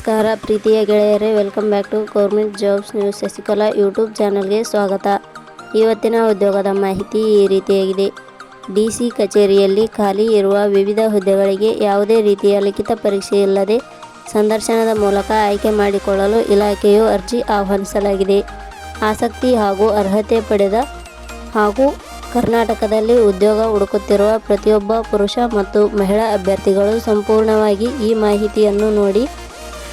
ನಮಸ್ಕಾರ ಪ್ರೀತಿಯ ಗೆಳೆಯರೇ welcome back to government jobs news Shashikala YouTube ಚಾನಲ್ಗೆ ಸ್ವಾಗತ. ಇವತ್ತಿನ ಉದ್ಯೋಗದ ಮಾಹಿತಿ ಈ ರೀತಿಯಾಗಿದೆ. ಡಿ ಸಿ ಕಚೇರಿಯಲ್ಲಿ ಖಾಲಿ ಇರುವ ವಿವಿಧ ಹುದ್ದೆಗಳಿಗೆ ಯಾವುದೇ ರೀತಿಯ ಲಿಖಿತ ಪರೀಕ್ಷೆ ಇಲ್ಲದೆ ಸಂದರ್ಶನದ ಮೂಲಕ ಆಯ್ಕೆ ಮಾಡಿಕೊಳ್ಳಲು ಇಲಾಖೆಯು ಅರ್ಜಿ ಆಹ್ವಾನಿಸಲಾಗಿದೆ. ಆಸಕ್ತಿ ಹಾಗೂ ಅರ್ಹತೆ ಪಡೆದ ಹಾಗೂ ಕರ್ನಾಟಕದಲ್ಲಿ ಉದ್ಯೋಗ ಹುಡುಕುತ್ತಿರುವ ಪ್ರತಿಯೊಬ್ಬ ಪುರುಷ ಮತ್ತು ಮಹಿಳಾ ಅಭ್ಯರ್ಥಿಗಳು ಸಂಪೂರ್ಣವಾಗಿ ಈ ಮಾಹಿತಿಯನ್ನು ನೋಡಿ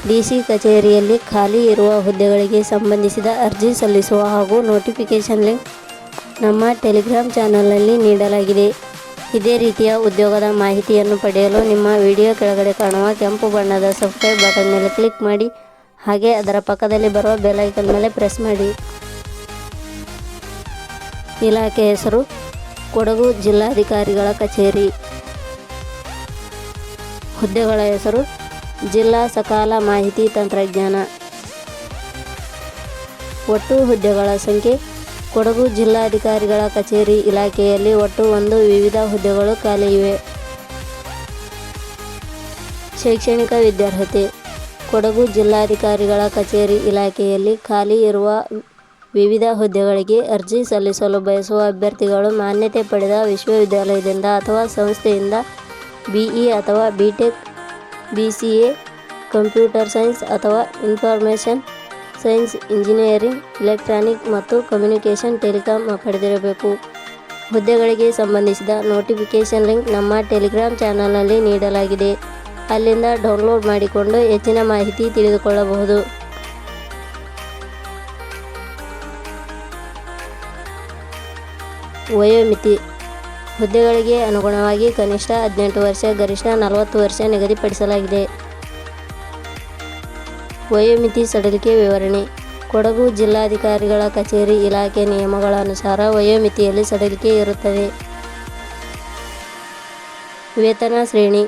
ಡಿಸಿ ಕಚೇರಿಯಲ್ಲಿ ಖಾಲಿ ಇರುವ ಹುದ್ದೆಗಳಿಗೆ ಸಂಬಂಧಿಸಿದ ಅರ್ಜಿ ಸಲ್ಲಿಸುವ ಹಾಗೂ ನೋಟಿಫಿಕೇಷನ್ ಲಿಂಕ್ ನಮ್ಮ ಟೆಲಿಗ್ರಾಮ್ ಚಾನಲ್ನಲ್ಲಿ ನೀಡಲಾಗಿದೆ. ಇದೇ ರೀತಿಯ ಉದ್ಯೋಗದ ಮಾಹಿತಿಯನ್ನು ಪಡೆಯಲು ನಿಮ್ಮ ವಿಡಿಯೋ ಕೆಳಗಡೆ ಕಾಣುವ ಕೆಂಪು ಬಣ್ಣದ ಸಬ್ಸ್ಕ್ರೈಬ್ ಬಟನ್ ಮೇಲೆ ಕ್ಲಿಕ್ ಮಾಡಿ, ಹಾಗೆ ಅದರ ಪಕ್ಕದಲ್ಲಿ ಬರುವ ಬೆಲೈಕನ್ ಮೇಲೆ ಪ್ರೆಸ್ ಮಾಡಿ. ಇಲಾಖೆ ಹೆಸರು, ಕೊಡಗು ಜಿಲ್ಲಾಧಿಕಾರಿಗಳ ಕಚೇರಿ. ಹುದ್ದೆಗಳ ಹೆಸರು ಜಿಲ್ಲಾ ಸಕಾಲ ಮಾಹಿತಿ ತಂತ್ರಜ್ಞಾನ. ಒಟ್ಟು ಹುದ್ದೆಗಳ ಸಂಖ್ಯೆ. ಕೊಡಗು ಜಿಲ್ಲಾಧಿಕಾರಿಗಳ ಕಚೇರಿ ಇಲಾಖೆಯಲ್ಲಿ ಒಟ್ಟು ಒಂದು ವಿವಿಧ ಹುದ್ದೆಗಳು ಖಾಲಿ ಇವೆ. ಶೈಕ್ಷಣಿಕ ವಿದ್ಯಾರ್ಹತೆ. ಕೊಡಗು ಜಿಲ್ಲಾಧಿಕಾರಿಗಳ ಕಚೇರಿ ಇಲಾಖೆಯಲ್ಲಿ ಖಾಲಿ ಇರುವ ವಿವಿಧ ಹುದ್ದೆಗಳಿಗೆ ಅರ್ಜಿ ಸಲ್ಲಿಸಲು ಬಯಸುವ ಅಭ್ಯರ್ಥಿಗಳು ಮಾನ್ಯತೆ ಪಡೆದ ವಿಶ್ವವಿದ್ಯಾಲಯದಿಂದ ಅಥವಾ ಸಂಸ್ಥೆಯಿಂದ ಬಿಇ ಅಥವಾ ಬಿಟೆಕ್ ಬಿಸಿಎ, ಕಂಪ್ಯೂಟರ್ ಸೈನ್ಸ್ ಅಥವಾ ಇನ್ಫಾರ್ಮೇಷನ್ ಸೈನ್ಸ್, ಇಂಜಿನಿಯರಿಂಗ್, ಎಲೆಕ್ಟ್ರಾನಿಕ್ ಮತ್ತು ಕಮ್ಯುನಿಕೇಷನ್ ಟೆಲಿಕಾಂ ಪಡೆದಿರಬೇಕು. ಹುದ್ದೆಗಳಿಗೆ ಸಂಬಂಧಿಸಿದ ನೋಟಿಫಿಕೇಷನ್ ಲಿಂಕ್ ನಮ್ಮ ಟೆಲಿಗ್ರಾಮ್ ಚಾನಲ್ನಲ್ಲಿ ನೀಡಲಾಗಿದೆ. ಅಲ್ಲಿಂದ ಡೌನ್ಲೋಡ್ ಮಾಡಿಕೊಂಡು ಹೆಚ್ಚಿನ ಮಾಹಿತಿ ತಿಳಿದುಕೊಳ್ಳಬಹುದು. ವಯೋಮಿತಿ ಹುದ್ದೆಗಳಿಗೆ ಅನುಗುಣವಾಗಿ ಕನಿಷ್ಠ ಹದಿನೆಂಟು ವರ್ಷ, ಗರಿಷ್ಠ ನಲವತ್ತು ವರ್ಷ ನಿಗದಿಪಡಿಸಲಾಗಿದೆ. ವಯೋಮಿತಿ ಸಡಿಲಿಕೆ ವಿವರಣೆ. ಕೊಡಗು ಜಿಲ್ಲಾಧಿಕಾರಿಗಳ ಕಚೇರಿ ಇಲಾಖೆ ನಿಯಮಗಳ ಅನುಸಾರ ವಯೋಮಿತಿಯಲ್ಲಿ ಸಡಿಲಿಕೆ ಇರುತ್ತದೆ. ವೇತನ ಶ್ರೇಣಿ.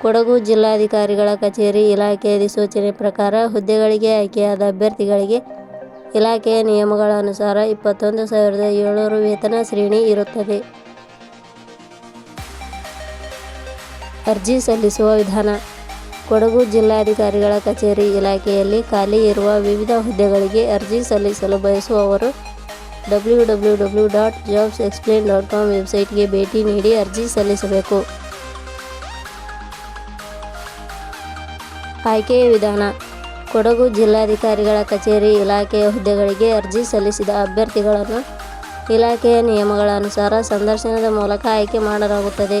ಕೊಡಗು ಜಿಲ್ಲಾಧಿಕಾರಿಗಳ ಕಚೇರಿ ಇಲಾಖೆ ಅಧಿಸೂಚನೆ ಪ್ರಕಾರ ಹುದ್ದೆಗಳಿಗೆ ಆಯ್ಕೆಯಾದ ಅಭ್ಯರ್ಥಿಗಳಿಗೆ ಇಲಾಖೆಯ ನಿಯಮಗಳ ಅನುಸಾರ ಇಪ್ಪತ್ತೊಂದು ಸಾವಿರದ ಏಳ್ನೂರು ವೇತನ ಶ್ರೇಣಿ ಇರುತ್ತದೆ. ಅರ್ಜಿ ಸಲ್ಲಿಸುವ ವಿಧಾನ. ಕೊಡಗು ಜಿಲ್ಲಾಧಿಕಾರಿಗಳ ಕಚೇರಿ ಇಲಾಖೆಯಲ್ಲಿ ಖಾಲಿ ಇರುವ ವಿವಿಧ ಹುದ್ದೆಗಳಿಗೆ ಅರ್ಜಿ ಸಲ್ಲಿಸಲು ಬಯಸುವವರು W W W dot jobs explain dot com ವೆಬ್ಸೈಟ್ಗೆ ಭೇಟಿ ನೀಡಿ ಅರ್ಜಿ ಸಲ್ಲಿಸಬೇಕು. ಆಯ್ಕೆಯ ವಿಧಾನ. ಕೊಡಗು ಜಿಲ್ಲಾಧಿಕಾರಿಗಳ ಕಚೇರಿ ಇಲಾಖೆಯ ಹುದ್ದೆಗಳಿಗೆ ಅರ್ಜಿ ಸಲ್ಲಿಸಿದ ಅಭ್ಯರ್ಥಿಗಳನ್ನು ಇಲಾಖೆಯ ನಿಯಮಗಳ ಅನುಸಾರ ಸಂದರ್ಶನದ ಮೂಲಕ ಆಯ್ಕೆ ಮಾಡಲಾಗುತ್ತದೆ.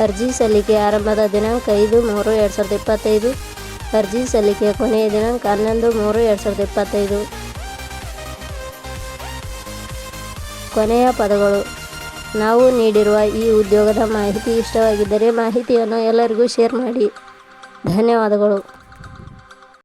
ಅರ್ಜಿ ಸಲ್ಲಿಕೆ ಆರಂಭದ ದಿನಾಂಕ ಐದು ಮೂರು ಎರಡು ಸಾವಿರದ ಇಪ್ಪತ್ತೈದು. ಅರ್ಜಿ ಸಲ್ಲಿಕೆಯ ಕೊನೆಯ ದಿನಾಂಕ ಹನ್ನೊಂದು ಮೂರು ಎರಡು ಸಾವಿರದ ಇಪ್ಪತ್ತೈದು. ಕೊನೆಯ ಪದಗಳು. ನಾವು ನೀಡಿರುವ ಈ ಉದ್ಯೋಗದ ಮಾಹಿತಿ ಇಷ್ಟವಾಗಿದ್ದರೆ ಮಾಹಿತಿಯನ್ನು ಎಲ್ಲರಿಗೂ ಶೇರ್ ಮಾಡಿ. ಧನ್ಯವಾದಗಳು.